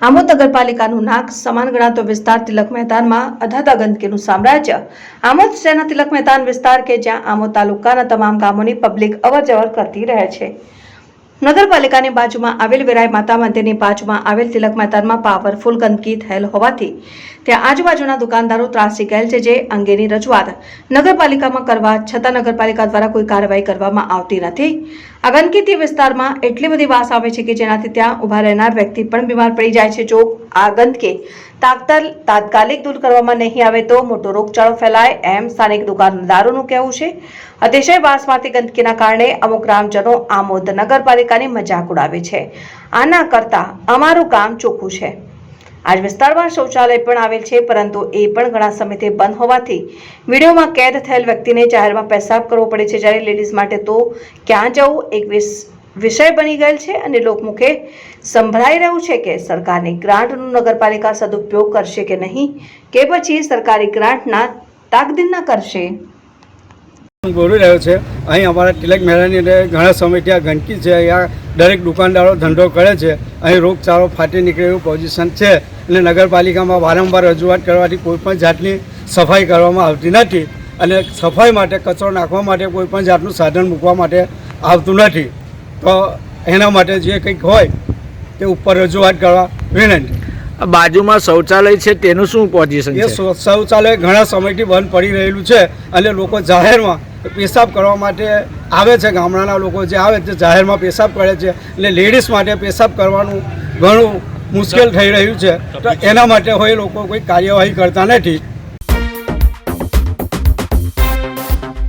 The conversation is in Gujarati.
આમોદ નગરપાલિકાનું નાક સમાન ગણાતો વિસ્તાર તિલક મેદાનમાં અધાતા ગંદકીનું સામ્રાજ્ય. આમોદ શહેરના તિલક મેદાન વિસ્તાર કે જ્યાં આમોદ તાલુકાના તમામ ગામોની પબ્લિક અવરજવર કરતી રહે છે. નગરપાલિકાની બાજુમાં આવેલ વિરાય માતા મંદિરની બાજુમાં આવેલ તિલક મેદાનમાં પાવરફુલ ગંદકી થયેલ હોવાથી ત્યાં આજુબાજુના દુકાનદારો ત્રાસી ગયેલ છે, જે અંગેની રજૂઆત નગરપાલિકામાં કરવા છતાં નગરપાલિકા દ્વારા કોઈ કાર્યવાહી કરવામાં આવતી નથી. આ ગંદકીથી વિસ્તારમાં એટલી બધી વાસ આવે છે કે જેનાથી ત્યાં ઊભા રહેનાર વ્યક્તિ પણ બીમાર પડી જાય છે. જો આ ગંદકી તાકતર તાત્કાલિક દૂર કરવામાં નહીં આવે તો મોટો રોગચાળો ફેલાય એમ સ્થાનિક દુકાનદારોનું કહેવું છે. અતિશય વાસમાંથી ગંદકીના કારણે અમુક ગ્રામજનો આમોદ નગરપાલિકાની મજાક ઉડાવે છે. આના કરતાં અમારું કામ ચોખ્ખું છે. આજ વિસ્તારમાં શૌચાલય પણ આવેલ છે, પરંતુ એ પણ ઘણા સમયથી બંધ હોવાથી વિડીયોમાં કેદ થયેલ વ્યક્તિને જાહેરમાં પેશાબ કરવો પડે છે. જ્યારે લેડીઝ માટે તો ક્યાં જવું, એક વિષય બની ગયેલ છે અને લોકમુખે સંભળાઈ રહ્યું છે કે સરકારની ગ્રાન્ટનું નગરપાલિકા સદુપયોગ કરશે કે નહીં, કે પછી સરકારી ગ્રાન્ટના તાકદીના કરશે. બોલી રહ્યો છે. અહીં અમારા તિલક મેળાની અંદર ઘણા સમયથી આ ગંદકી છે. અહીંયા દરેક દુકાનદારો ધંધો કરે છે. અહીં રોગચાળો ફાટી નીકળે એવું પોઝિશન છે. અને નગરપાલિકામાં વારંવાર રજૂઆત કરવાથી કોઈપણ જાતની સફાઈ કરવામાં આવતી નથી. અને સફાઈ માટે કચરો નાખવા માટે કોઈપણ જાતનું સાધન મૂકવા માટે આવતું નથી. તો એના માટે જે કંઈક હોય તે ઉપર રજૂઆત કરવા વિનંતી. આ બાજુમાં શૌચાલય છે તેનું શું પોઝિશન છે? શૌચાલય ઘણા સમયથી બંધ પડી રહેલું છે. અને લોકો જાહેરમાં પેશાબ કરવા માટે આવે છે. ગામડાના લોકો જે આવે તે જાહેરમાં પેશાબ કરે છે. એટલે લેડીઝ માટે પેશાબ કરવાનું ઘણું મુશ્કેલ થઈ રહ્યું છે. તો એના માટે હોય લોકો કોઈ કાર્યવાહી કરતા નથી.